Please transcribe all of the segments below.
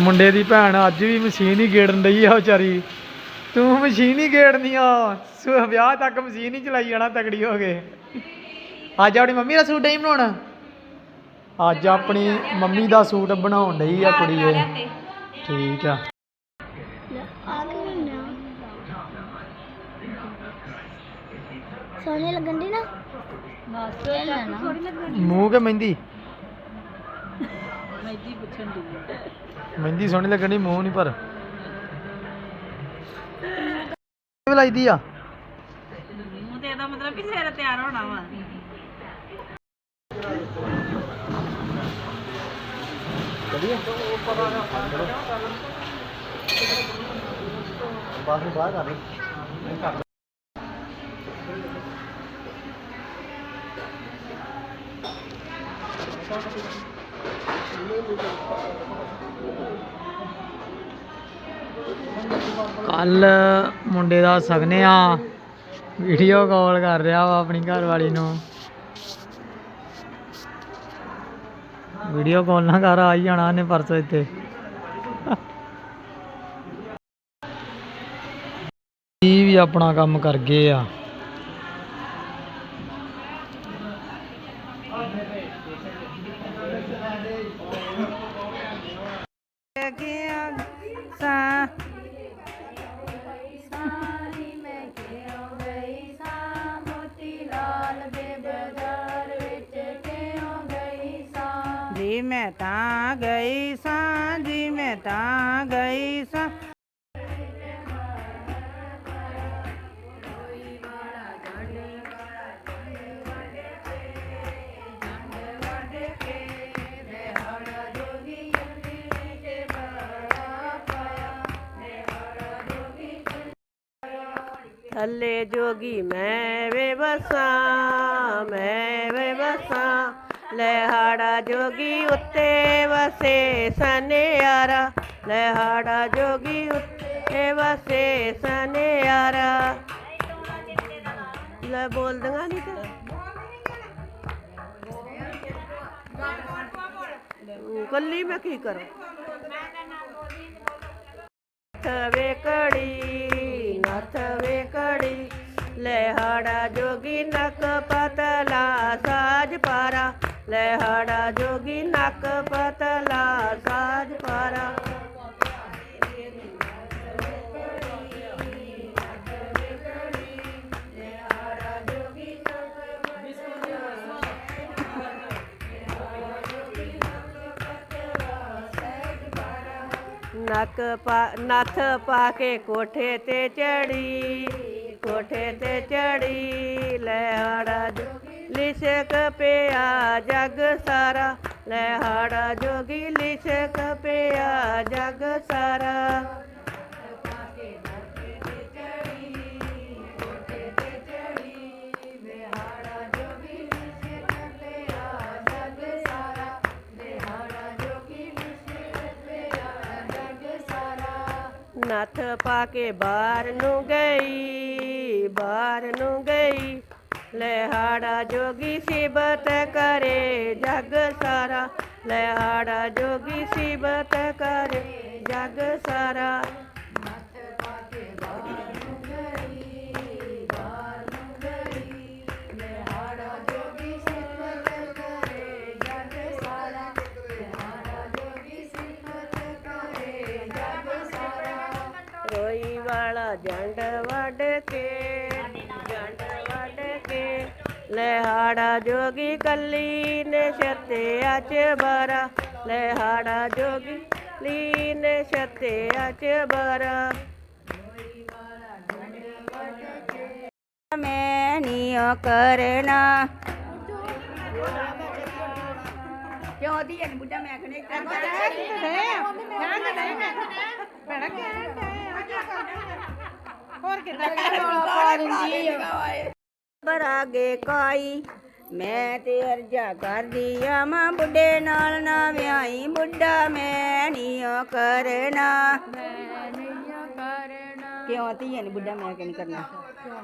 ਮੁੰਡੇ ਦੀ ਭੈਣ ਅੱਜ ਵੀ ਮਸ਼ੀਨ ਹੀ ਗੇੜਨ ਡਈ ਆ ਵਿਚਾਰੀ। ਤੂੰ ਮਸ਼ੀਨ ਹੀ ਗੇੜਨੀ ਆ। ਸੁ- ਵਿਆਹ ਤੱਕ ਮਸ਼ੀਨ ਹੀ ਚਲਾਈ ਜਾਣਾ ਤਕੜੀ ਹੋ ਕੇ। ਅੱਜ ਆਪਣੀ ਮੰਮੀ ਦਾ ਸੂਟ ਨਹੀਂ ਬਣਾਉਣਾ? ਅੱਜ ਆਪਣੀ ਮੰਮੀ ਦਾ ਸੂਟ ਬਣਾਉਣ ਡਈ ਆ ਕੁੜੀ ਇਹ ਠੀਕ ਆ। ਸੋਹਣੇ ਲੱਗਣ ਦੀ ਨਾ? ਬਸ। ਲੈਣਾ। ਮੂੰਹ ਕੇ ਮਹਿੰਦੀ? ਮੈਦੀ ਪੁੱਛਣ ਦੀ ਮਹਿੰਦੀ ਸੋਹਣੀ ਲੱਗਣੀ ਮੂੰਹ ਨਹੀਂ ਪਰ ਕਿਵੇਂ ਲਾਈਦੀ ਆ। ਮੂੰਹ ਤੇ ਇਹਦਾ ਮਤਲਬ ਵੀ ਸਵੇਰੇ ਤਿਆਰ ਹੋਣਾ ਵਾ। ਬਾਹਰ ਬਾਹਰ ਕਰ ਲੈ ਕੱਲ ਮੁੰਡੇ ਦਾ ਸਗਨੇ ਆ ਵੀਡੀਓ ਕਾਲ ਕਰ ਰਿਹਾ ਵਾ ਆਪਣੀ ਘਰ ਵਾਲੀ ਨੂੰ। ਵੀਡੀਓ ਕਾਲ ਨਾ ਕਰ ਆਈ ਜਾਣਾ ਨੇ ਪਰਸੋਂ ਇੱਥੇ। ਵੀ ਆਪਣਾ ਕੰਮ ਕਰ ਗਏ ਆ। ਥੱਲੇ ਜੋਗੀ ਮੈਂ ਵੇ ਬਸਾਂ ਮੈਂ ਵੇ ਬਸਾਂ। ਲੈਹਾੜਾ ਜੋਗੀ ਉੱਤੇ ਵਸੇ ਸਨਿਆਰਾ। ਲੈਹਾੜਾ ਜੋਗੀ ਉੱਤੇ ਵਸੇ ਸਨਿਆਰਾ। ਲੈ ਬੋਲਦੀਆਂ ਨਹੀਂ ਤੇ ਕੱਲੀ ਮੈਂ ਕੀ ਕਰਾਂ? ਨੱਥ ਵੇਕੜੀ ਲੈਹਾੜਾ ਜੋਗੀ ਨੱਕ ਪਤਲਾ ਸਾਜ ਪਾਰਾ। ਲੈਹਾੜਾ ਜੋਗੀ ਨੱਕ ਪਤਲਾ ਸਾਜ ਪਾਰਾ। ਨੱਕ ਪਾ ਨੱਥ ਪਾ ਕੇ ਕੋਠੇ ਤੇ ਚੜੀ। ਕੋਠੇ ਤੇ ਚੜੀ ਲੈਹਾੜਾ ਜੋਗੀ ਲਿਸ਼ਕ ਪਿਆ ਜਗ ਸਾਰਾ। ਲੈਹਾੜਾ ਜੋਗੀ ਲਿਸ਼ਕ ਪਿਆ ਜਗ ਸਾਰਾ। ਨੱਥ ਪਾ ਕੇ ਬਾਹਰ ਨੂੰ ਗਈ ਬਾਹਰ ਨੂੰ ਗਈ। ਲੈਹਾੜਾ ਜੋਗੀ ਸਿਬਤ ਕਰੇ ਜਗ ਸਾਰਾ। ਲੈਹਾੜਾ ਜੋਗੀ ਸਿਬਤ ਕਰੇ ਜਗ ਸਾਰਾ। ਲੈਹਾੜਾ ਜੋਗੀ ਕੱਲੀ ਨੇ ਛਤੇ ਅਚ ਬਰਾ। ਲੈਹਾੜਾ ਜੋਗੀ ਲੀ ਨੇ ਛਤੇ ਅਚ ਬਰਾ। ਮੈਂ ਨੀ ਓ ਕਰਨਾ। ਕਿਉਂ ਦੀ ਇਹ ਬੁੱਢਾ ਮੈਂ ਕਨੇ ਬਰਾਗੇ ਕਾਈ ਮੈਂ ਤੇ ਅਰਜਾ ਕਰਦੀ ਆ, ਮਾਂ ਬੁੱਢੇ ਨਾਲ ਨਾ ਵਿਆਹੀ ਬੁੱਢਾ ਮੈਂ ਨੀਓ ਕਰਨਾ ਮੈਂ ਨੀ ਕਰਨਾ। ਕਿਉਂ ਧੀਆਂ ਨੇ ਬੁੱਢਾ, ਮੈਂ ਕਿ ਨਹੀਂ ਕਰਨਾ?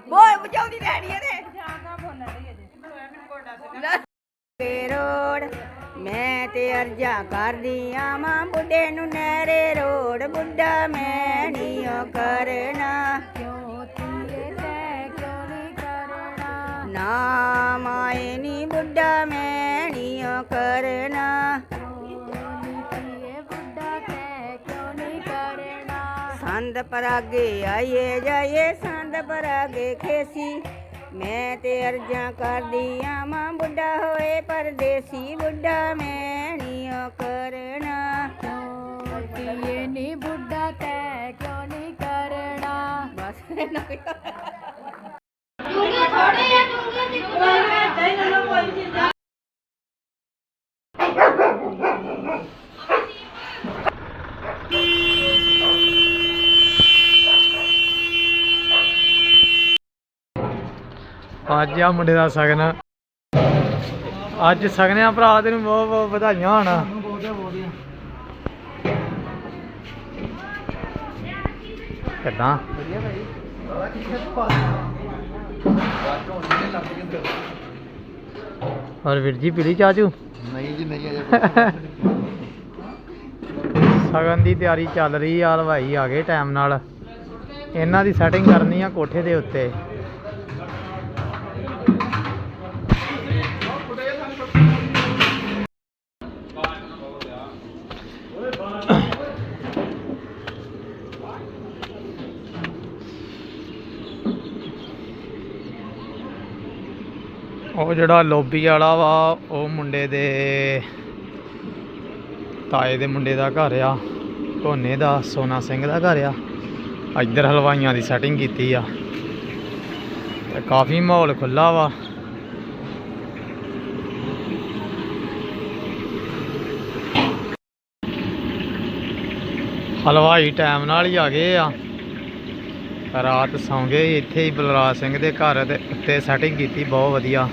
ਬੋਏ ਬਚਾਉਂਦੀ ਰਹਿਣੀ ਇਹਦੇ। ਕੇ ਰੋੜ, ਮੈਂ ਤੇ ਅਰਜਾ ਕਰਦੀ ਆਵਾਂ ਬੁੱਢੇ ਨੂੰ ਨਹਿਰੇ ਰੋੜ, ਬੁੱਢਾ ਮੈਂ ਨੀ ਕਰਨਾ ਕਿਉਂ ਤੀਏ ਤੈ ਕਿਉਂ ਨਹੀਂ ਕਰਨਾ। ਨਾ ਨੀ ਮੈਂ ਨੀ ਨੀ ਤੈ ਕਿਉਂ ਨਹੀਂ ਕਰਨਾ। ਸੰਦ ਪਰਾਗੇ ਆਈਏ ਜਾਈਏ ਸੰਦ ਪਰਾਗੇ ਖੇਸੀ। ਮੈਂ ਤੇ ਅਰਜਾਂ ਕਰਦੀ ਆਵਾਂ ਬੁੱਢਾ ਹੋਏ ਪਰਦੇਸੀ। ਬੁੱਢਾ ਮੈਂ ਨੀ ਓ ਕਰਨਾ। ਕਿਉਂ ਨੀ ਬੁੱਢਾ ਤੈ ਕਿਉਂ ਨਹੀਂ ਕਰਨਾ? ਬਸ ਇਹਨਾਂ ਕੋਈ ਅੱਜ ਆ ਮੁੰਡੇ ਦਾ ਸਗਨ। ਅੱਜ ਸਗਨਿਆ ਭਰਾ ਤੈਨੂੰ ਬਹੁਤ ਬਹੁਤ ਵਧਾਈਆਂ ਹੋਣਾ। ਕਿੱਦਾਂ? ਔਰ ਵੀਰ ਜੀ ਪੀਲੀ ਚਾਚੂ ਨਹੀਂ ਜੀ ਨਹੀਂ ਅਜੇ ਸਗਨ ਦੀ ਤਿਆਰੀ ਚੱਲ ਰਹੀ ਆ ਹਲਵਾਈ ਆ ਗਏ ਟਾਈਮ ਨਾਲ। ਇਹਨਾਂ ਦੀ ਸੈਟਿੰਗ ਕਰਨੀ ਆ ਕੋਠੇ ਦੇ ਉੱਤੇ। ਉਹ ਜਿਹੜਾ ਲੋਬੀ ਵਾਲਾ ਵਾ, ਉਹ ਮੁੰਡੇ ਦੇ ਤਾਏ ਦੇ ਮੁੰਡੇ ਦਾ ਘਰ ਆ, ਧੋਨੇ ਦਾ, ਸੋਨਾ ਸਿੰਘ ਦਾ ਘਰ ਆ। ਇੱਧਰ ਹਲਵਾਈਆਂ ਦੀ ਸੈਟਿੰਗ ਕੀਤੀ ਆ। ਤੇ ਕਾਫੀ ਮਾਹੌਲ ਖੁੱਲਾ ਵਾ। ਹਲਵਾਈ ਟਾਈਮ ਨਾਲ ਹੀ ਆ ਗਏ ਆ। ਰਾਤ ਸੌਂ ਗਏ ਇੱਥੇ ਹੀ ਬਲਰਾਜ ਸਿੰਘ ਦੇ ਘਰ ਦੇ ਉੱਤੇ ਸੈਟਿੰਗ ਕੀਤੀ, ਬਹੁਤ ਵਧੀਆ।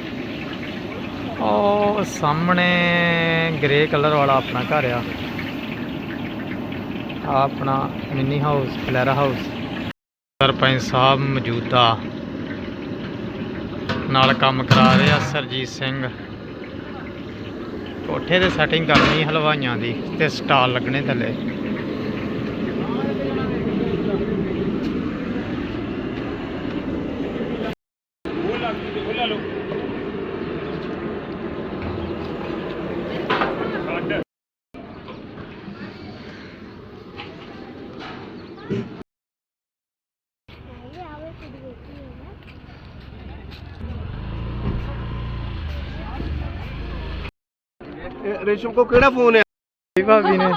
ਉਹ ਸਾਹਮਣੇ ਗ੍ਰੇ ਕਲਰ ਵਾਲਾ ਆਪਣਾ ਘਰ ਆ। ਆਹ ਆਪਣਾ ਮਿੰਨੀ ਹਾਊਸ ਫਲੈਰਾ ਹਾਊਸ ਸਰਪੰਚ ਸਾਹਿਬ ਮੌਜੂਦਾ। ਨਾਲ ਕੰਮ ਕਰਾ ਰਹੇ ਆ ਸਰਜੀਤ ਸਿੰਘ। ਕੋਠੇ ਤੇ ਸੈਟਿੰਗ ਕਰਨੀ ਹਲਵਾਈਆਂ ਦੀ ਤੇ ਸਟਾਲ ਲੱਗਣੇ ਥੱਲੇ। ਰੇਸ਼ਮ ਕੋ ਕਿਹੜਾ ਫੋਨ ਹੈ ਇਹ ਭਾਬੀ ਨੇ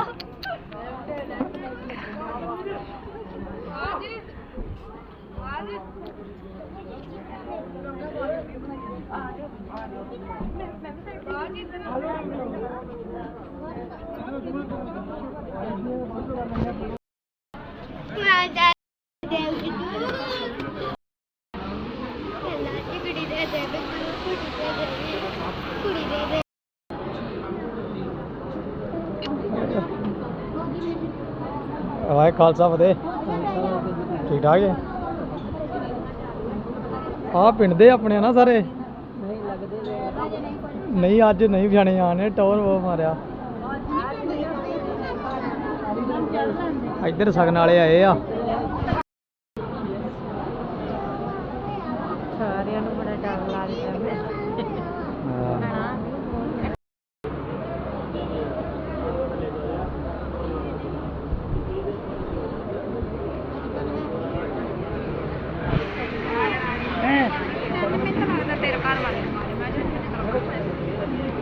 ਵਾਹਿ ਖਾਲਸਾ ਫਤਿਹ। ਠੀਕ ਠਾਕ ਹੈ ਆ ਪਿੰਡ ਦੇ ਆਪਣੇ ਆ ਨਾ ਸਾਰੇ? ਨਹੀਂ, ਅੱਜ ਨਹੀਂ ਪਛਾਣੇ ਆਣੇ ਟੌਰ ਉਹ ਮਾਰਿਆ। ਇੱਧਰ ਸਗਨ ਵਾਲੇ ਆਏ ਆ ਸਾਰਿਆਂ ਨੂੰ ਬੜਾ ਡਰ ਲੱਗਦਾ ਹਾਂ।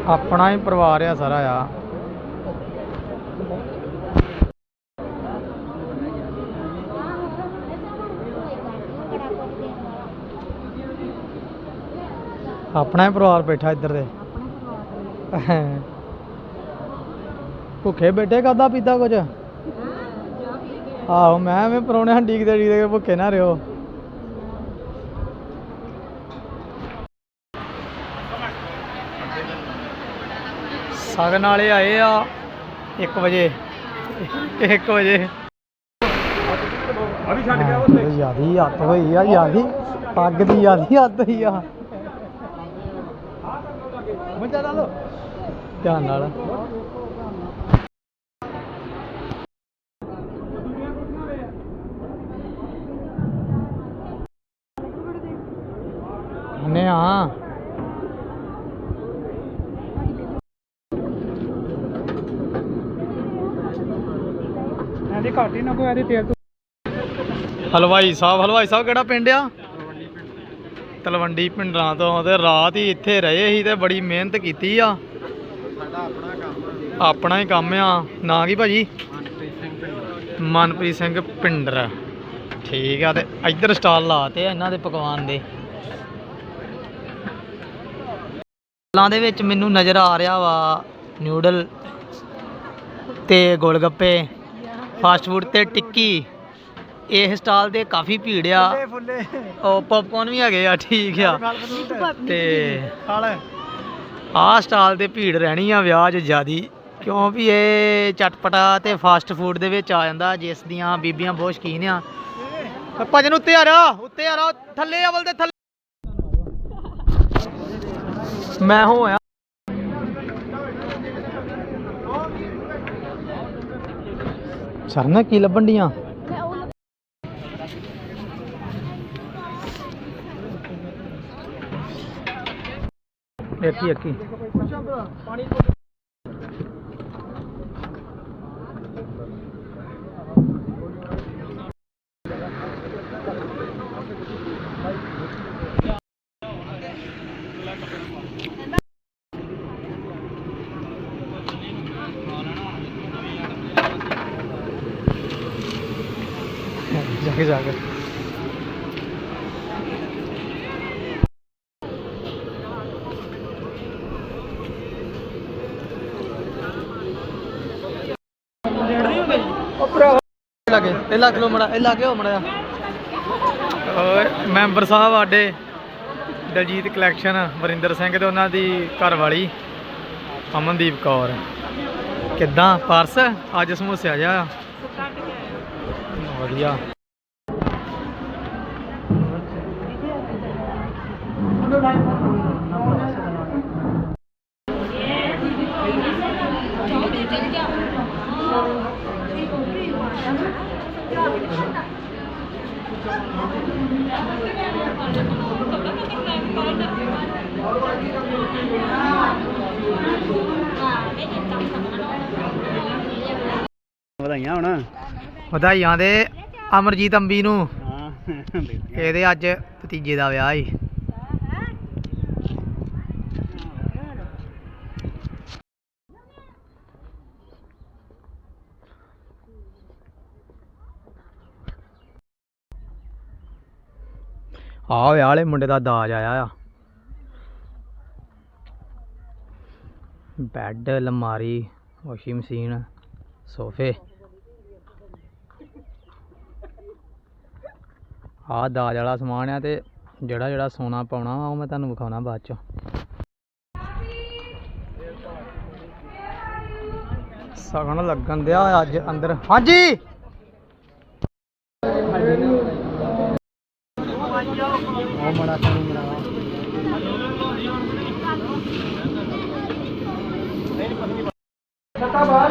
ਆਪਣਾ ਹੀ ਪਰਿਵਾਰ ਆ ਸਾਰਾ ਆ। ਆਪਣਾ ਹੀ ਪਰਿਵਾਰ ਬੈਠਾ ਇੱਧਰ ਦੇ। ਭੁੱਖੇ ਬੈਠੇ ਕਾਦਾ ਪੀਤਾ ਕੁਝ ਆਹੋ, ਮੈਂ ਐਵੇਂ ਪਰੌਣੇ ਹੰਡੀਕ ਦੇ ਡੀਕ ਭੁੱਖੇ ਨਾ ਰਿਓ ਸਗਨ ਵਾਲੇ ਆਏ ਆ 1 ਵਜੇ। 1 ਵਜੇ। ਅਭੀ ਛੱਡ ਗਿਆ ਉਹ ਜਿਆਦੀ ਹੱਥ ਹੋਈ ਆ ਜਿਆਦੀ ਪੱਗ ਦੀ ਜਿਆਦੀ ਹੱਥ ਹੋਈ ਆ। ਮੱਝਾਂ ਲਾ ਲਓ। ਧਿਆਨ ਨਾਲ। ਨੇ ਆ ਇਹਦੀ ਘੱਟ ਹੀ ਨਾ ਕੋਈ, ਇਹਦੀ ਤੇਲ ਹਲਵਾਈ ਸਾਹਿਬ ਹਲਵਾਈ ਸਾਹਿਬ ਕਿਹੜਾ ਪਿੰਡ ਆ? ਤਲਵੰਡੀ ਪਿੰਡਾਂ ਤੋਂ, ਤੇ ਰਾਤ ਹੀ ਇੱਥੇ ਰਹੇ ਸੀ ਤੇ ਬੜੀ ਮਿਹਨਤ ਕੀਤੀ ਆ। ਆਪਣਾ ਹੀ ਕੰਮ ਆ। ਨਾਂ ਕੀ ਭਾਜੀ? ਮਨਪ੍ਰੀਤ ਸਿੰਘ ਪਿੰਡਰ ਠੀਕ ਆ, ਤੇ ਇੱਧਰ ਸਟਾਲ ਲਾਤੇ ਆ ਇਹਨਾਂ ਦੇ ਪਕਵਾਨ ਦੇ। ਲਾਂ ਦੇ ਵਿੱਚ ਮੈਨੂੰ ਨਜ਼ਰ ਆ ਰਿਹਾ ਵਾ ਨਿਊਡਲ ਤੇ ਗੋਲਗੱਪੇ। ਫਾਸਟ ਫੂਡ ਤੇ ਟਿੱਕੀ। ਇਹ ਸਟਾਲ ਤੇ ਕਾਫੀ ਭੀੜ ਆ। ਉਹ ਪੌਪਕੌਰਨ ਵੀ ਹੈਗੇ ਆ ਠੀਕ ਆ। ਤੇ ਆਹ ਸਟਾਲ ਤੇ ਭੀੜ ਰਹਿਣੀ ਆ ਵਿਆਹ 'ਚ ਜ਼ਿਆਦੀ। ਕਿਉਂ ਵੀ ਇਹ ਚਟਪਟਾ ਤੇ ਫਾਸਟ ਫੂਡ ਦੇ ਵਿੱਚ ਆ ਜਾਂਦਾ ਜਿਸ ਦੀਆਂ ਬੀਬੀਆਂ ਬਹੁਤ ਸ਼ਕੀਨ ਆ। ਭਜਨ ਉੱਤੇ ਆ ਰਾ ਉੱਤੇ ਆ ਰਾ ਥੱਲੇ ਅਵਲ ਦੇ ਥੱਲੇ। ਮੈਂ ਹੋਇਆ। ਸਰਨਾ ਕੀ ਲੱਭਣ ਡੀਆਂ ਇੱਕੀ ਇੱਕੀ ਜਾ ਕੇ ਜਾ ਕੇ। ਲਾਗੇ ਇਹ ਲੱਗ ਲੋ ਮੜਾ ਇਹ ਲਾਗੇ ਹੋ ਮੜਾ ਓਏ ਮੈਂਬਰ ਸਾਹਿਬ ਸਾਡੇ ਦਲਜੀਤ ਕਲੈਕਸ਼ਨ ਵਰਿੰਦਰ ਸਿੰਘ ਤੇ ਉਹਨਾਂ ਦੀ ਘਰ ਵਾਲੀ ਅਮਨਦੀਪ ਕੌਰ। ਕਿੱਦਾਂ ਪਰਸ? ਅੱਜ ਸਮੋਸੇ ਆ ਜਾ ਵਧੀਆ ਵਧਾਈਆਂ ਹੁਣ ਵਧਾਈਆਂ ਦੇ ਅਮਰਜੀਤ ਅੰਬੀ ਨੂੰ। ਹਾਂ। ਇਹਦੇ ਅੱਜ ਭਤੀਜੇ ਦਾ ਵਿਆਹ ਈ। ਆ ਵਿਆਹ ਵਾਲੇ ਮੁੰਡੇ ਦਾ ਦਾਜ ਆਇਆ ਆ। ਬੈੱਡ ਅਲਮਾਰੀ ਵਾਸ਼ਿੰਗ ਮਸ਼ੀਨ ਸੋਫੇ। ਆਹ ਦਾਜ ਵਾਲਾ ਸਮਾਨ ਆ ਤੇ ਜਿਹੜਾ ਜਿਹੜਾ ਸੋਨਾ ਪਾਉਣਾ ਉਹ ਮੈਂ ਤੁਹਾਨੂੰ ਵਿਖਾਉਣਾ ਬਾਅਦ ਚ। ਸਗਨ ਲੱਗਣ ਦਿਆ ਅੱਜ ਅੰਦਰ। ਹਾਂਜੀ! ਉਹ ਮੜਾ ਸਾਨੂੰ ਮੜਾ ਸੱਤਾ ਬਾਹਰ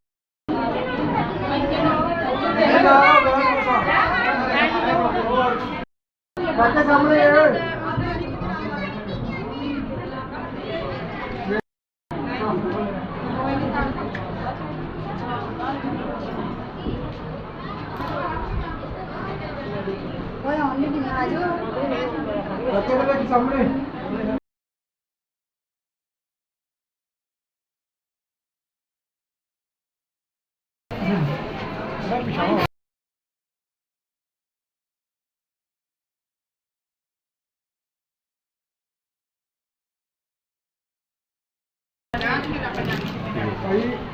大家好。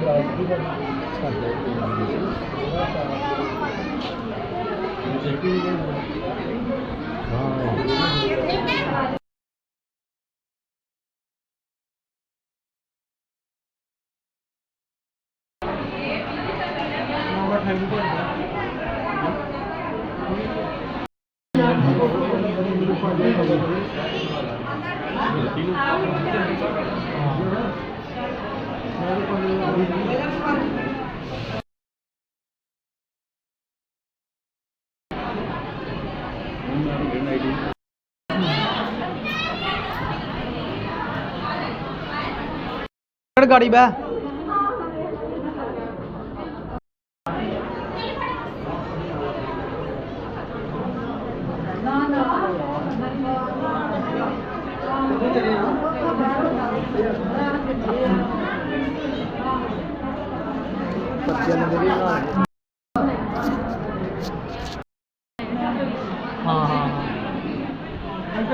ਗਾੜੀ ਬੈ ਹਾਂ ਹਾਂ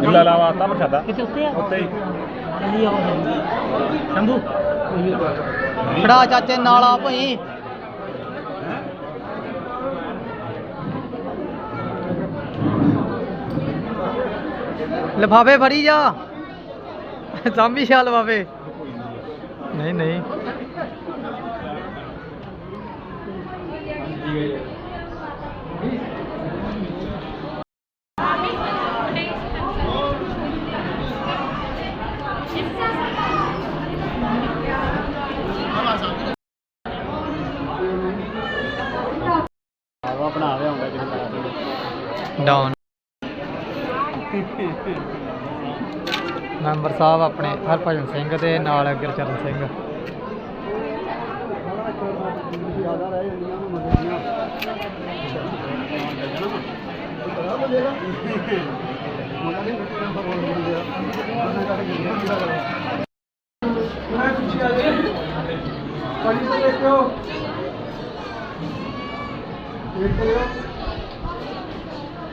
ਗੁੱਲਾ ਲਾਵਾ ਤਾ ਪ੍ਰਸ਼ਾਦਾ। ਕਿੱਥੇ ਉੱਤੇ ਆ? ਉੱਤੇ ਹੀ। ਸ਼ੰਭੂ। ਖੜਾ ਚਾਚੇ ਨਾਲ ਆ ਭਈ ਲਫਾਫੇ ਫੜੀ ਜਾ। ਸਾਂਭੀ ਸ਼ਾ ਲਫਾਫੇ। ਨਹੀਂ ਨਹੀਂ ਆਵਾ ਬਣਾ ਰਿਹਾ ਹੁੰਦਾ ਜਿਹੜੇ ਕਰਾ ਡਾਊਨ ਮੈਂਬਰ ਸਾਹਿਬ ਆਪਣੇ ਹਰਭਜਨ ਸਿੰਘ ਤੇ ਨਾਲ ਗੁਰਚਰਨ ਸਿੰਘ।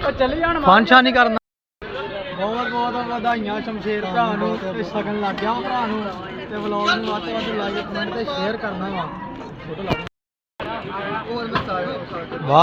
ਉਹ ਚੱਲ ਨਹੀਂ ਕਰਨਾ। ਬਹੁਤ ਬਹੁਤ ਵਧਾਈਆਂ ਸ਼ਮਸ਼ੇਰ ਭਰਾ ਨੂੰ ਤੇ ਸ਼ਗਨ ਲੱਗ ਗਿਆ ਭਰਾ ਨੂੰ। ਤੇ ਵਲੌਗ ਨੂੰ ਵੱਧ ਵੱਧ ਲਾਈਕ ਕਮੈਂਟ ਤੇ ਸ਼ੇਅਰ ਕਰਨਾ ਵਾ। ਫੋਟੋ ਲਾ ਹੋਰ ਵਾਹ।